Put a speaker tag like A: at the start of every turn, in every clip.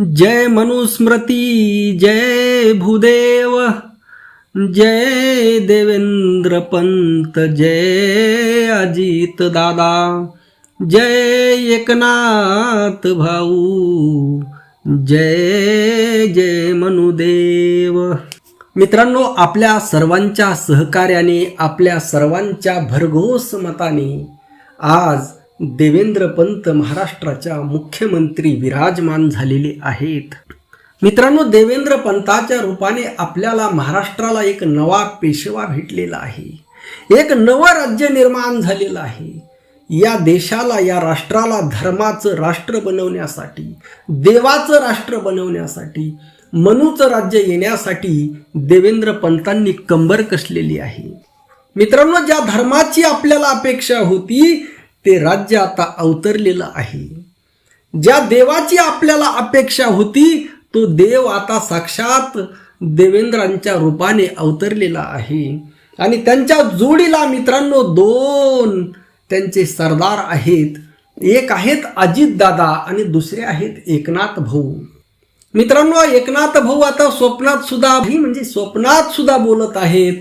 A: जय मनुस्मृती जय भूदेव जय देवेंद्र पंत जय अजित दादा जय एकनाथ भाऊ जय जय मनुदेव. मित्रांनो आपल्या सर्वांच्या सहकार्याने आपल्या सर्वांच्या भरघोस मताने आज देवेंद्र पंत महाराष्ट्राच्या मुख्यमंत्री विराजमान झालेले आहेत. मित्रांनो देवेंद्र पंताच्या रूपाने आपल्याला महाराष्ट्राला एक नवा पेशवा भेटलेला आहे. एक नवं राज्य निर्माण झालेलं आहे. या देशाला या राष्ट्राला धर्माचं राष्ट्र बनवण्यासाठी देवाचं राष्ट्र बनवण्यासाठी मनूचं राज्य येण्यासाठी देवेंद्र पंतांनी कंबर कसलेली आहे. मित्रांनो ज्या धर्माची आपल्याला अपेक्षा होती ते राज्य आता अवतरलेलं आहे. ज्या देवाची आपल्याला अपेक्षा होती तो देव आता साक्षात देवेंद्रांच्या रूपाने अवतरलेला आहे. आणि त्यांच्या जोडीला मित्रांनो दोन त्यांचे सरदार आहेत. एक आहेत अजित दादा आणि दुसरे आहेत एकनाथ भाऊ. मित्रांनो एकनाथ भाऊ आता स्वप्नात सुद्धा म्हणजे स्वप्नात सुद्धा बोलत आहेत.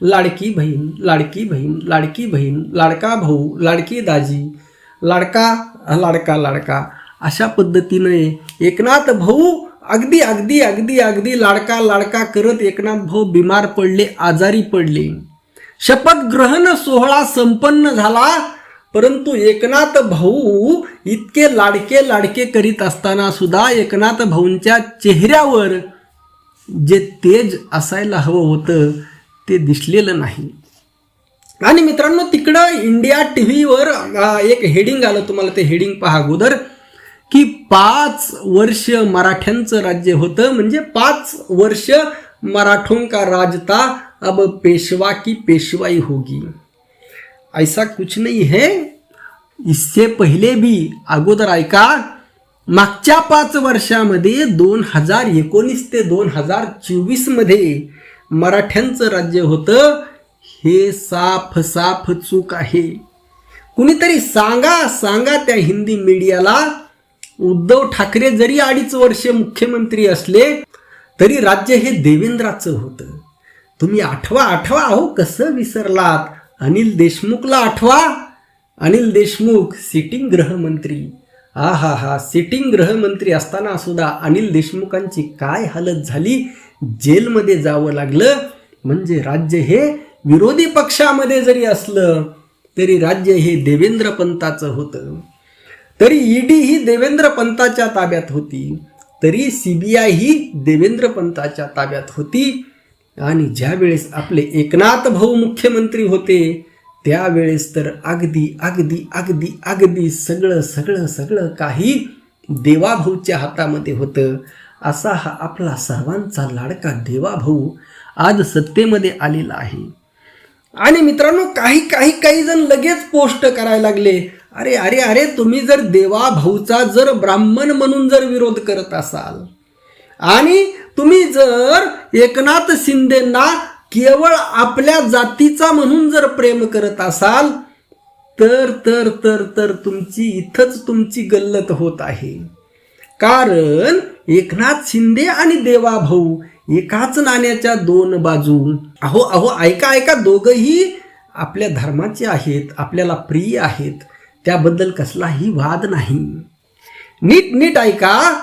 A: लाडकी बहीण लाडकी बहीण लाडकी बहीण लाडका भाऊ लाडकी दाजी लाडका लाडका लाडका. अशा पद्धतीने एकनाथ भाऊ अगदी अगदी अगदी अगदी लाडका लाडका करत एकनाथ भाऊ बिमार पडले आजारी पडले. शपथ ग्रहण सोहळा संपन्न झाला परंतु एकनाथ भाऊ इतके लाडके लाडके करीत असताना सुद्धा एकनाथ भाऊंच्या चेहऱ्यावर जे तेज असायला हवं होतं ते दिसलेलं नाही. आणि मित्रांनो तिकडं इंडिया टी व्हीवर एक हेडिंग आलं तुम्हाला ते हेडिंग पहा अगोदर की पाच वर्ष मराठ्यांचं राज्य होतं म्हणजे पाच वर्ष मराठों का राजता अब पेशवा की पेशवाई होगी. ऐसा कुछ नहीं है. इससे पहिले भी अगोदर ऐका मागच्या पाच वर्षामध्ये दोन हजार एकोणीस ते दोन हजार चोवीसमध्ये मराठ्यांचं राज्य होतं हे साफ साफ चूक आहे. कुणीतरी सांगा सांगा त्या हिंदी मीडियाला उद्धव ठाकरे जरी अडीच वर्ष मुख्यमंत्री असले तरी राज्य हे देवेंद्राचं होतं. तुम्ही आठवा आठवा अहो कसं विसरलात. अनिल देशमुखला आठवा. अनिल देशमुख सिटिंग गृहमंत्री. हा हा हा सिटिंग गृहमंत्री असताना सुद्धा अनिल देशमुखांची काय हालत झाली? जेलमध्ये जावं लागलं म्हणजे राज्य हे विरोधी पक्षामध्ये जरी असलं तरी राज्य हे देवेंद्र पंताचं होतं. तरी ईडी ही देवेंद्र पंताच्या ताब्यात होती तरी सी बी आय ही देवेंद्र पंताच्या ताब्यात होती. आणि ज्यावेळेस आपले एकनाथ भाऊ मुख्यमंत्री होते त्यावेळेस तर अगदी अगदी अगदी अगदी सगळं सगळं सगळं काही देवाभाऊच्या हातामध्ये होतं. असा हा आपला सर्वांचा लाडका देवाभाऊ आज सत्तेमध्ये आलेला आहे. आणि मित्रांनो काही काही काही जण लगेच पोस्ट करायला लागले. अरे अरे अरे तुम्ही जर देवा भाऊचा जर ब्राह्मण म्हणून जर विरोध करत असाल आणि तुम्ही जर एकनाथ शिंदेना केवळ आपल्या जातीचा म्हणून जर प्रेम करत असाल तर तर तर तर तुमची इथंच तुमची गल्लत होत आहे. कारण एकनाथ शिंदे आणि देवा भाऊ एकाच नाण्याच्या दोन बाजू. अहो अहो ऐका ऐका दोघंही आपल्या धर्माचे आहेत आपल्याला प्रिय आहेत. त्याबद्दल कसलाही वाद नाही. नीट नीट ऐका.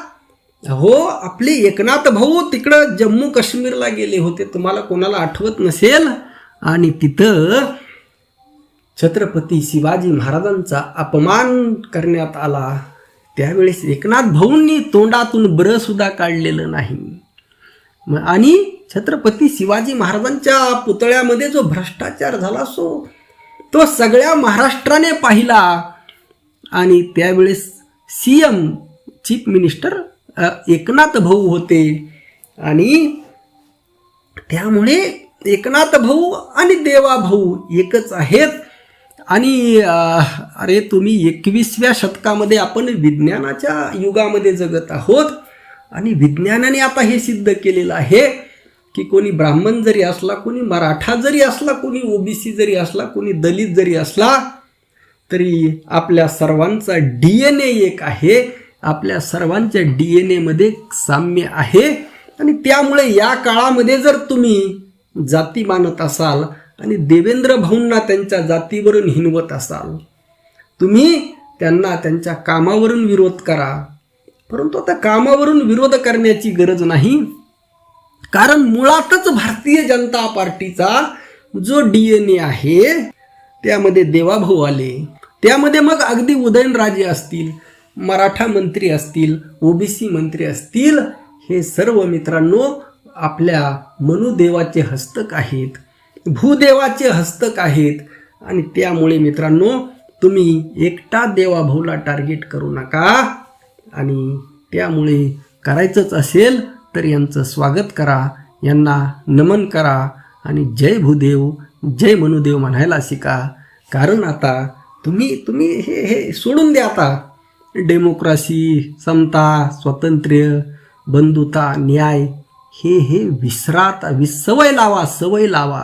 A: हो आपले एकनाथ भाऊ तिकडं जम्मू काश्मीरला गेले होते. तुम्हाला कोणाला आठवत नसेल? आणि तिथं छत्रपती शिवाजी महाराजांचा अपमान करण्यात आला. त्यावेळेस एकनाथ भाऊंनी तोंडातून ब्र सुद्धा काढलेलं नाही. आणि छत्रपती शिवाजी महाराजांच्या पुतळ्यामध्ये जो भ्रष्टाचार झाला सो तो सगळ्या महाराष्ट्राने पाहिला. आणि त्यावेळेस C M chief minister Eknath भाऊ होते. आणि त्यामुळे एकनाथ भाऊ आणि देवा भाऊ एकच आहेत. आणि अरे तुम्ही एकवीसव्या शतकामध्ये आपण विज्ञानाच्या युगामध्ये जगत आहोत आणि विज्ञानाने आता हे सिद्ध केलेलं आहे की कोणी ब्राह्मण जरी असला कोणी मराठा जरी असला कोणी ओबीसी जरी असला कोणी दलित जरी असला तरी आपल्या सर्वांचा डी एन ए एक आहे. आपल्या सर्वांच्या डी एन एमध्ये साम्य आहे. आणि त्यामुळे या काळामध्ये जर तुम्ही जाती मानत असाल आणि देवेंद्र भाऊंना त्यांच्या जातीवरून हिनवत असाल. तुम्ही त्यांना त्यांच्या कामावरून विरोध करा. परंतु आता कामावरून विरोध करण्याची गरज नाही. कारण मुळातच भारतीय जनता पार्टीचा जो डी एन ए आहे त्यामध्ये देवाभाऊ आले. त्यामध्ये मग अगदी उदयनराजे असतील मराठा मंत्री असतील ओबीसी मंत्री असतील हे सर्व मित्रांनो आपल्या मनुदेवाचे हस्तक आहेत. भूदेवाचे हस्तक आहेत. आणि त्यामुळे मित्रांनो तुम्ही एकटा देवाभाऊला टार्गेट करू नका. आणि त्यामुळे करायचंच असेल तर यांचं स्वागत करा. यांना नमन करा. आणि जय भूदेव जय मनुदेव म्हणायला शिका. कारण आता तुम्ही तुम्ही हे हे सोडून द्या आता. डेमोक्रासी समता स्वातंत्र्य बंधुता न्याय हे हे विसरात विसवय लावा सवय लावा.